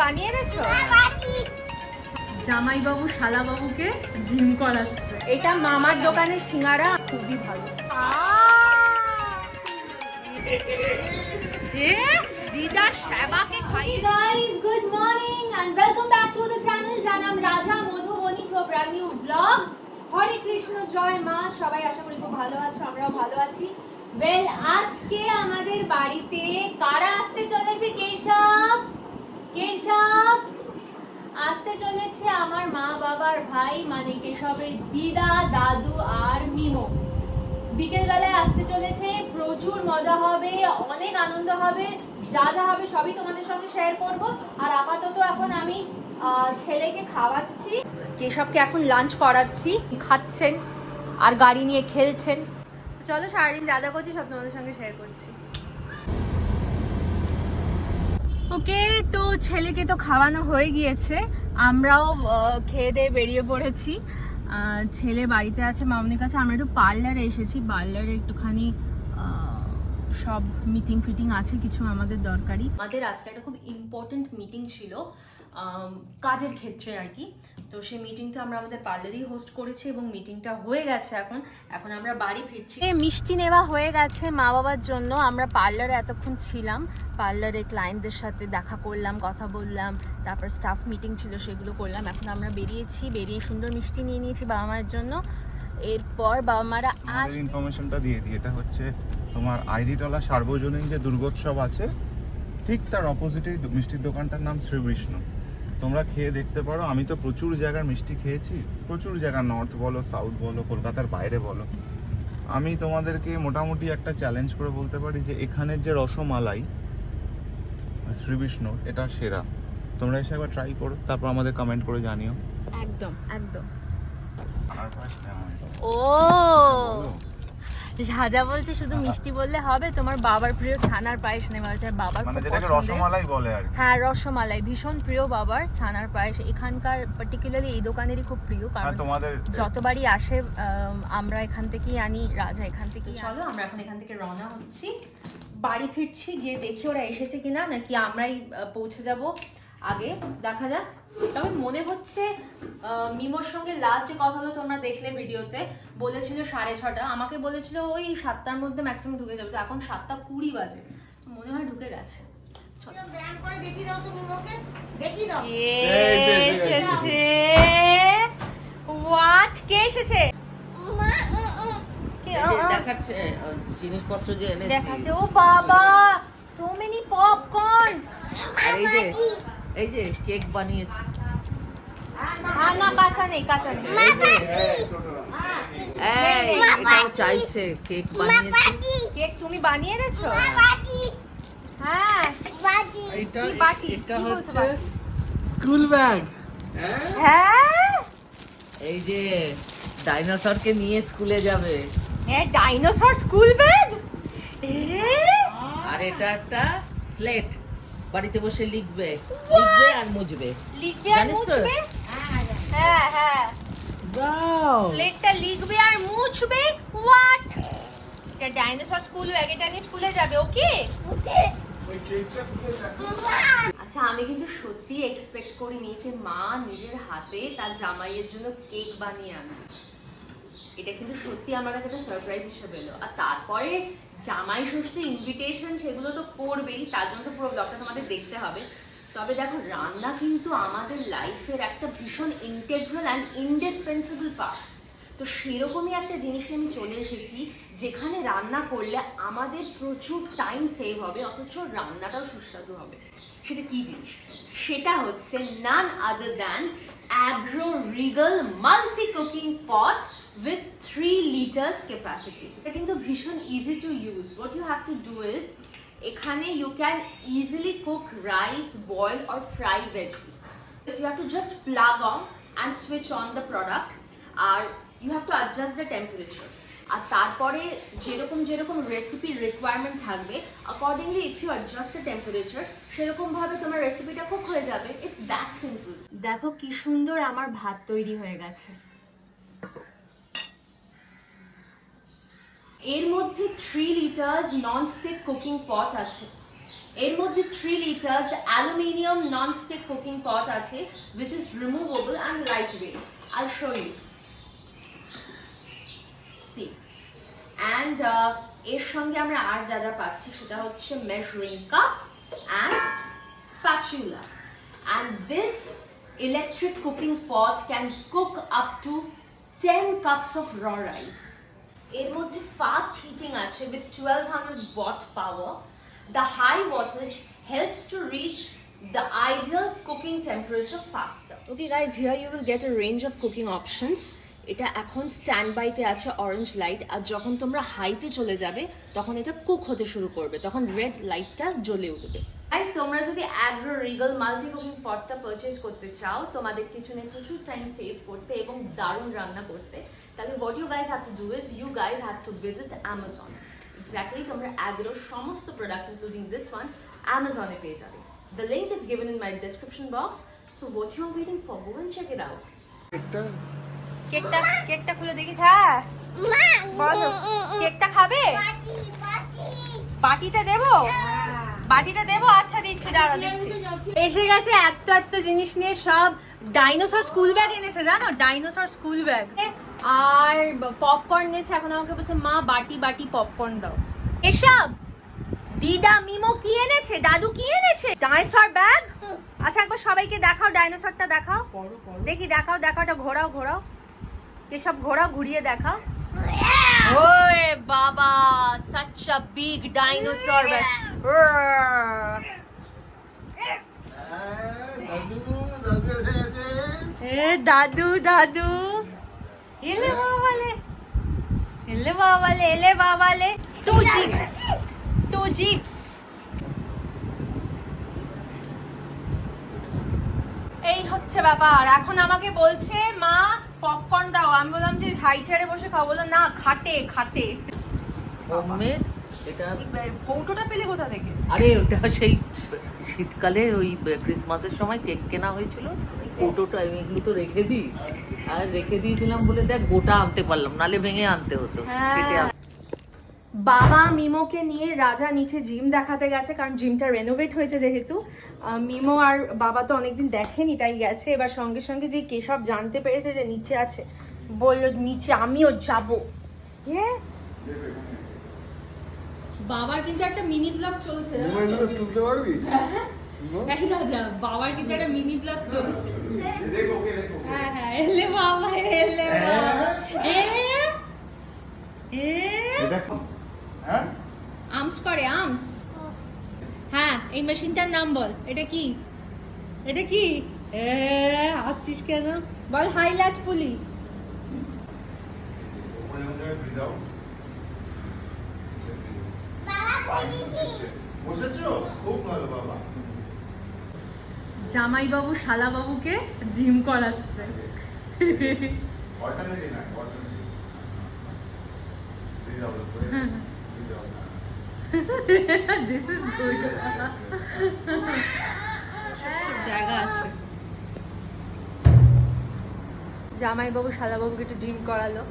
বানিয়ে এনেছো? জামাইবাবু শালাবাবুকে জিম করাচ্ছে। এটা মামার দোকানের সিঙ্গারা খুবই ভালো। the channel যার নাম Raja Madhubani a brand new হরে কৃষ্ণ জয় মা। সবাই আশা করি খুব ভালো আছো আমরাও ভালো আছি। ওয়েল আজকে আমাদের বাড়িতে কারা আসতে চলেছে কেশব? কেশব, আসতে চলেছে আমার মা বাবার ভাই মানে কেশবের দিদা, দাদু আর মিমো। বিকেলবেলায় আসতে চলেছে, প্রচুর মজা হবে, অনেক আনন্দ হবে, যা যা হবে সবই তোমাদের সঙ্গে শেয়ার করব। আর আপাতত এখন আমি ছেলেকে খাওয়াচ্ছি। কেশবকে এখন লাঞ্চ করাচ্ছি খাচ্ছেন, আর গাড়ি নিয়ে খেলছেন। চলো সারাদিন যা যা করছি সব তোমাদের সঙ্গে শেয়ার করছি। ওকে তো ছেলেকে তো খাওয়ানো হয়ে গিয়েছে। আমরাও খেয়ে দিয়ে বেরিয়ে পড়েছি। ছেলে বাড়িতে আছে মামনির কাছে। আমরা একটু পার্লারে এসেছি। পার্লারে একটুখানি সব মিটিং ফিটিং আছে কিছু আমাদের দরকারি আমাদের আজকে একটা খুব ইম্পর্টেন্ট মিটিং ছিল কাজের ক্ষেত্রে আর কি। তো সেই মিটিংটা আমরা আমাদের পার্লারেই হোস্ট করেছি এবং মিটিংটা হয়ে গেছে এখন। এখন আমরা বাড়ি ফিরছি। মিষ্টি নেওয়া হয়ে গেছে মা বাবার জন্য। আমরা পার্লারে এতক্ষণ ছিলাম। পার্লারে ক্লায়েন্টদের সাথে দেখা করলাম কথা বললাম তারপর স্টাফ মিটিং ছিল সেগুলো করলাম। এখন আমরা বেরিয়েছি বেরিয়ে সুন্দর মিষ্টি নিয়ে নিয়েছি বাবা মায়ের জন্য। এরপর বাবা মারা আজ ইনফরমেশনটা দিয়ে দিই। এটা হচ্ছে তোমার আইরিটলা সার্বজনীন যে দুর্গোৎসব আছে ঠিক তার অপোজিটেই মিষ্টির দোকানটার নাম শ্রী বিষ্ণু। তোমরা খেয়ে দেখতে পারো আমি তো প্রচুর জায়গার মিষ্টি খেয়েছি। প্রচুর জায়গা নর্থ বলো সাউথ বলো কলকাতার বাইরে বলো। আমি তোমাদেরকে মোটামুটি একটা চ্যালেঞ্জ করে বলতে পারি যে এখানের যে রসমালাই শ্রী বিষ্ণু এটা সেরা। তোমরা এসে একবার ট্রাই করো তারপর আমাদের কমেন্ট করে জানিও। একদম। একদম? ও! রাজা বলছে শুধু মিষ্টি বললে হবে তোমার বাবার প্রিয় ছানার পায়েস নেওয়া হয়েছে বাবার মানে যেটাকে রসমালাই বলে আর হ্যাঁ রসমালাই ভীষণ প্রিয় বাবার ছানার পায়েস। এখানকার পার্টিকুলারলি এই দোকানেরই খুব প্রিয় কারণ তোমাদের যতবারই আসে আম, আমরা এখান থেকেই আনি রাজা এখান থেকেই চলো আমরা এখন এখান থেকে রওনা হচ্ছি। বাড়ি ফিরছি গিয়ে দেখি ওরা এসেছে কিনা নাকি আমরাই পৌঁছে যাব আগে। দেখা যাক। তবে মনে হচ্ছে মিমোর সঙ্গে লাস্ট যে কথা হলো তোমরা দেখলে ভিডিওতে বলেছিল সাড়ে ছটা। আমাকে বলেছিল ওই সাতটার মধ্যে ম্যাক্সিমাম ঢুকে যাবে। তো এখন সাতটা কুড়ি বাজে। মনে হয় ঢুকে গেছে। জিনিসপত্র যে এনেছি। দেখাচ্ছে। ও বাবা সো মেনি পপকর্নস আর এই যে এই যে কেক বানিয়েছি। হ্যাঁ না কাঁচা নেই কাঁচা নেই। এই এটাও চাইছে কেক বানিয়েছি। কেক তুমি বানিয়ে এনেছো হ্যাঁ। এটা বাটি? এটা হচ্ছে স্কুল ব্যাগ। হ্যাঁ? এই যে ডাইনোসরকে নিয়ে স্কুলে যাবে। এ ডাইনোসর স্কুল ব্যাগ? আর এটা একটা স্লেট। বাড়িতে বসে লিখবে লিখবে আর মুছবে। লিখবে আর? মুছবে? হ্যাঁ হ্যাঁ। দাও। প্লেটটা লিখবে আর মুছবে? হোয়াট এটা ডাইনোসর স্কুল ব্যাগ এটা নিয়ে স্কুলে যাবে ওকে ওকে আচ্ছা আমি কিন্তু সত্যি এক্সপেক্ট করিনি যে মা নিজের হাতে তার জামাইয়ের জন্য কেক বানিয়ে আনবে। এটা কিন্তু সত্যি আমার কাছে একটা সারপ্রাইজ হিসেবে এলো। আর তারপরে জামাই ষষ্ঠী ইনভিটেশন সেগুলো তো করবেই, তার জন্য তো পুরো ব্লগটা তোমাদের দেখতে হবে। তবে দেখো, রান্না কিন্তু আমাদের লাইফের একটা ভীষণ ইন্টেগ্রাল অ্যান্ড ইন্ডিসপেন্সিবল পার্ট তো সেরকমই একটা জিনিসে আমি চলে এসেছি, যেখানে রান্না করলে আমাদের প্রচুর টাইম সেভ হবে, অথচ রান্নাটাও সুস্বাদু হবে। সেটা কি জিনিস? সেটা হচ্ছে none other than Agaro Regal multi cooking pot litres capacity এটা কিন্তু ভীষণ easy to use what you have to do is এখানে you can easily cook rice boil or fry veggies you have to just plug on and switch on the product. আর you have to adjust the temperature. আর তারপরে যেরকম যেরকম রেসিপির requirement থাকবে accordingly if you adjust the temperature সেরকম ভাবে তোমার রেসিপিটা কুক হয়ে যাবে. ইটস দ্যাট সিম্পল দেখো কি সুন্দর আমার ভাত তৈরি হয়ে গেছে। এর মধ্যে three litres nonstick cooking pot আছে। এর মধ্যে three litres aluminium non nonstick cooking pot আছে which is removable and light weight also you see and এর সঙ্গে আমরা আর যা যা পাচ্ছি সেটা হচ্ছে measuring cup and spatula and this electric cooking pot can cook up to ten cups of raw rice এর মধ্যে ফাস্ট হিটিং আছে with 1200 watt power. The high wattage helps to reach the ideal cooking temperature faster. Okay guys here you will get a range of cooking options. এটা এখন stand বাইতে আছে orange light আর যখন তোমরা হাইতে চলে যাবে তখন এটা কুক হতে শুরু করবে তখন রেড লাইটটা জ্বলে উঠবে। গাইস তোমরা যদি অ্যাগ্রো রিগল মাল্টি কুকিং পটটা পারচেজ করতে চাও তোমাদের কিচেনে প্রচুর টাইম সেভ করতে এবং দারুণ রান্না করতে তাহলে what you guys have to do is you guys have to visit Amazon exactly তোমরা অ্যাগ্রোর সমস্ত প্রোডাক্টস ইনক্লুডিং দিস ওয়ান অ্যামাজনে পেয়ে যাবে। The link is given in my description box so what you are waiting for go and check it out কেকটা? কেকটা খুলে দেখি হ্যাঁ বলো কেকটা খাবে? বাটিতে দেবো? বাটিতে দেবো? আচ্ছা দিচ্ছি দাঁড়া দিচ্ছি। এসে গেছে এত এত জিনিস নিয়ে সব ডাইনোসর স্কুল ব্যাগ এনেছে জানো? ডাইনোসর স্কুল ব্যাগ আর পপকর্ন এনেছে এখন আমাকে বলছে মা বাটি বাটি পপকর্ন দাও। এসব? দিদা মিমো কি এনেছে? দাদু কি এনেছে? ডাইনোসর ব্যাগ আচ্ছা একবার সবাইকে দেখাও ডাইনোসরটা দেখাও। দেখি দেখাও দেখাও ওটা ঘোরাও ঘোরাও। এসব ঘোরাও ঘুরিয়ে দেখাও। ওরে বাবা such a big dinosaur bag এ দাদু দাদু। এলে বাবালে। এলে বাবালে এলে বাবালে। টু জিপস টু জিপস এই হচ্ছে ব্যাপার। এখন আমাকে বলছে মা পপকর্ন দাও। আমি বললাম যে হাই চেয়ারে বসে খাব। বলল না খাটে খাটে। এটা কৌটোটা পেলে কোথা থেকে? আরে ওটা সেই শীতকালে ওই ক্রিসমাসের সময় কেক কেনা হয়েছিল। কৌটোটা আমি এগুলো তো রেখে দিই। আর রেখে দিয়েছিলাম বলে দেখ গোটা আনতে পারলাম নালে ভেঙে আনতে হতো হ্যাঁ। কেটে বাবা মিমোকে নিয়ে রাজা নিচে জিম দেখাতে গেছে কারণ জিমটা রেনোভেট হয়েছে যেহেতু। মিমো আর বাবা তো অনেকদিন দেখেনি তাই গেছে। এবার সঙ্গে সঙ্গে যে কেশব জানতে পেরেছে যে নিচে আছে বলল নিচে আমিও যাব। বাবার কিন্তু একটা মিনি ব্লগ চলছে। তুলতে পারবি? বাবার কিন্তু একটা মিনি ব্লগ চলছে। হ্যাঁ হ্যাঁ এলে বাবা এলে বাবা। এ এ। এটা হ্যাঁ? আর্মস করে আর্মস হ্যাঁ এই মেশিনটার নাম বল এটা কি? এটা কি? এ আসছিস কেন? বল হাই লাচ পুলি বসেছো খুব ভালো বাবা জামাইবাবু শালাবাবুকে জিম করাচ্ছে। অল্টারনেটিভ না অল্টারনেটিভ দিস ইজ গুড জায়গা আছে। জামাইবাবু শালাবাবুকে একটু জিম করালো।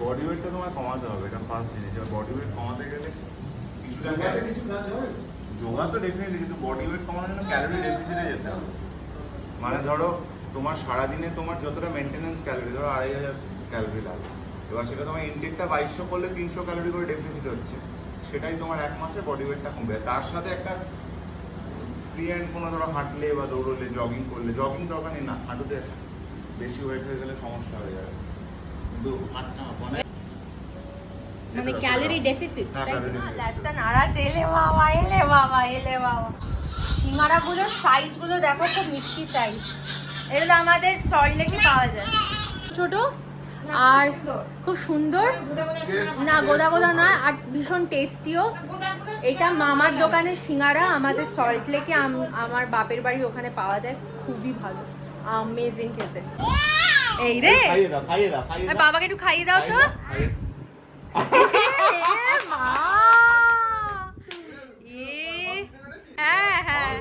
বডি ওয়েটটা তোমায় কমাতে হবে এটা ফার্স্ট জিনিস। বডি ওয়েট কমাতে গেলে কিছুটা যোগা তো ডেফিনেটলি কিন্তু বডি ওয়েট কমানোর জন্য ক্যালোরি ডেফিসিটে যেতে হবে। মানে ধরো, তোমার সারাদিনে তোমার যতটা মেনটেনেন্স ক্যালোরি ধরো আড়াই হাজার ক্যালোরি লাগে এবার সেটা তোমার ইনটেকটা বাইশশো করলে তিনশো ক্যালোরি করে ডেফিসিট হচ্ছে। সেটাই তোমার এক মাসে বডি ওয়েটটা কমবে। তার সাথে একটা ফ্রি হ্যান্ড কোনো ধরো হাঁটলে বা দৌড়লে জগিং করলে জগিং দরকার নেই না, হাঁটুতে বেশি ওয়েট হয়ে গেলে সমস্যা হয়ে যাবে। কিন্তু হাঁটতে মানে ক্যালোরি ডেফিসিট। লাস্টটা নাড়াচ্ছে এলে বাবা এলে বাবা এলে বাবা। সিঙ্গারাগুলোর সাইজগুলো দেখো খুব মিষ্টি সাইজ এগুলো আমাদের সল্টলেকে পাওয়া যায়। ছোট আর খুব সুন্দর। না গোদা গোদা না আর ভীষণ টেস্টিও এটা মামার দোকানের সিঙ্গারা আমাদের সল্ট লেকে আমার বাপের বাড়ি ওখানে পাওয়া যায়। খুবই ভালো। আমেজিং খেতে। এই রে! খাইয়ে দাও খাইয়ে দাও খাইয়ে আর দাও। বাবাকে একটু খাইয়ে দাও তো। হ্যাঁ হ্যাঁ?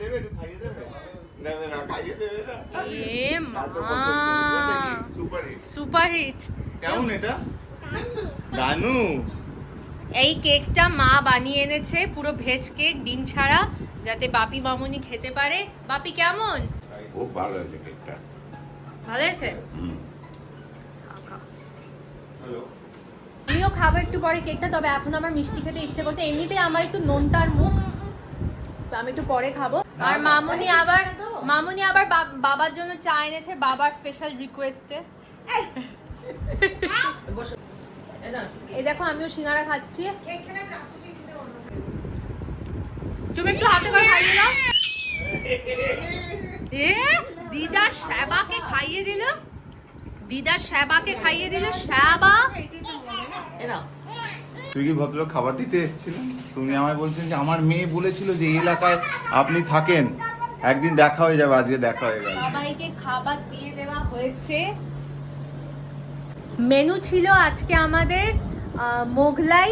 এ মা। Super hit. কেমন এটা? দানু। এই কেকটা মা বানিয়ে এনেছে পুরো ভেজ কেক ডিম ছাড়া যাতে বাপি মামুনি খেতে পারে। বাপি কেমন? খুব ভালো হয়েছে কেকটা। ভালো আছে আমিও খাব একটু পরে কেকটা তবে এখন আমার মিষ্টি খেতে ইচ্ছে করছে। এমনিতেই আমার একটু নোনতার মুখ। তো আমি একটু পরে খাব। আর মামুনি আবার মামুনি আবার বাবার জন্য চা এনেছে বাবার স্পেশাল রিকোয়েস্টে এই। দেখো আমিও সিঙ্গারা খাচ্ছি। তুমি একটু হাতে করে খাইয়ে দাও এ দিদা শ্যাবাকে খাইয়ে দিল। দিদা শ্যাবাকে খাইয়ে দিল। শ্যাবা? এরা তুই কি ভদ্রলোক খাবার দিতে এসেছিলেন তুমি আমায় বলছেন যে আমার মেয়ে বলেছিল যে এই এলাকায় আপনি থাকেন। একদিন দেখা হয়ে যাবে আজকে দেখা হয়ে গেল। সবাইকে খাবার দিয়ে দেওয়া হয়েছে। মেনু ছিল আজকে আমাদের মোগলাই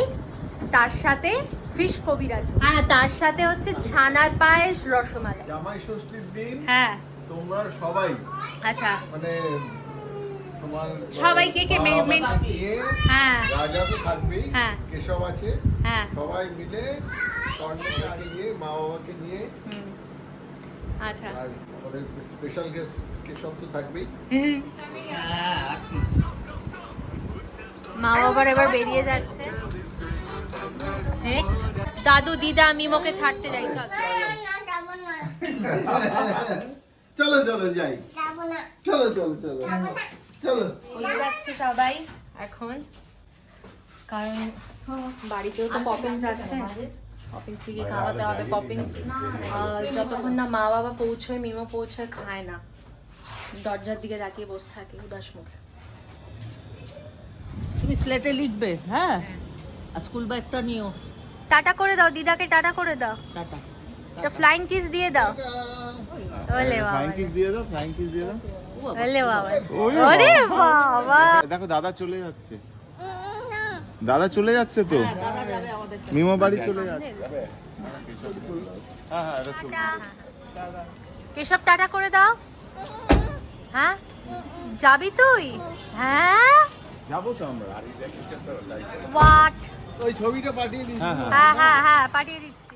তার সাথে ফিশ কবিরাজ। হ্যাঁ তার সাথে হচ্ছে ছানার পায়েস রসমালাই। জামাই ষষ্ঠীর দিন হ্যাঁ। তোমরা সবাই আচ্ছা। মানে তোমার সবাই কে হ্যাঁ রাজা তো থাকবেই হ্যাঁ। কেশব আছে হ্যাঁ সবাই মিলে কর্ণকে নিয়ে মা বাবাকে নিয়ে আচ্ছা আর আমাদের স্পেশাল গেস্ট কেশব তো থাকবেই মা বাবার এবার বেরিয়ে যাচ্ছে হ্যাঁ? দাদু দিদা আমি মিমোকে ছাড়তে যাই চল চলো চলো যাই চলো চলো চলো চলো। ওই যাচ্ছে সবাই এখন। কারণ বাড়িতেও তো পপিংস আছে। পপিংস থেকে খাওয়াতে হবে? পপিংস যতক্ষণ না মা বাবা পৌঁছয় মিমো পৌঁছয় খায় না। দরজার দিকে তাকিয়ে বসে থাকে উদাস মুখে। তুমি স্লেটে লিখবে হ্যাঁ? আর স্কুল ব্যাগটা নিও। টাটা করে দাও দিদাকে টাটা করে দাও। টাটা। ফ্লাইং কিস দিয়ে দাও। ওলে বাবা ফ্লাইং কিস দিয়ে দাও ফ্লাইং কিস দিয়ে দাও। দেখো দাদা চলে যাচ্ছে। দাদা চলে যাচ্ছে তো? দাদা যাবে আমাদের মিমো বাড়ি চলে যাচ্ছে। হ্যাঁ হ্যাঁ চলে কেশব টাটা করে দাও। হ্যাঁ? যাবি তুই? হ্যাঁ? যাব তো আমরা। ওই ছবিটা পাঠিয়ে দিই হ্যাঁ হ্যাঁ। হ্যাঁ হ্যাঁ হ্যাঁ পাঠিয়ে দিচ্ছি।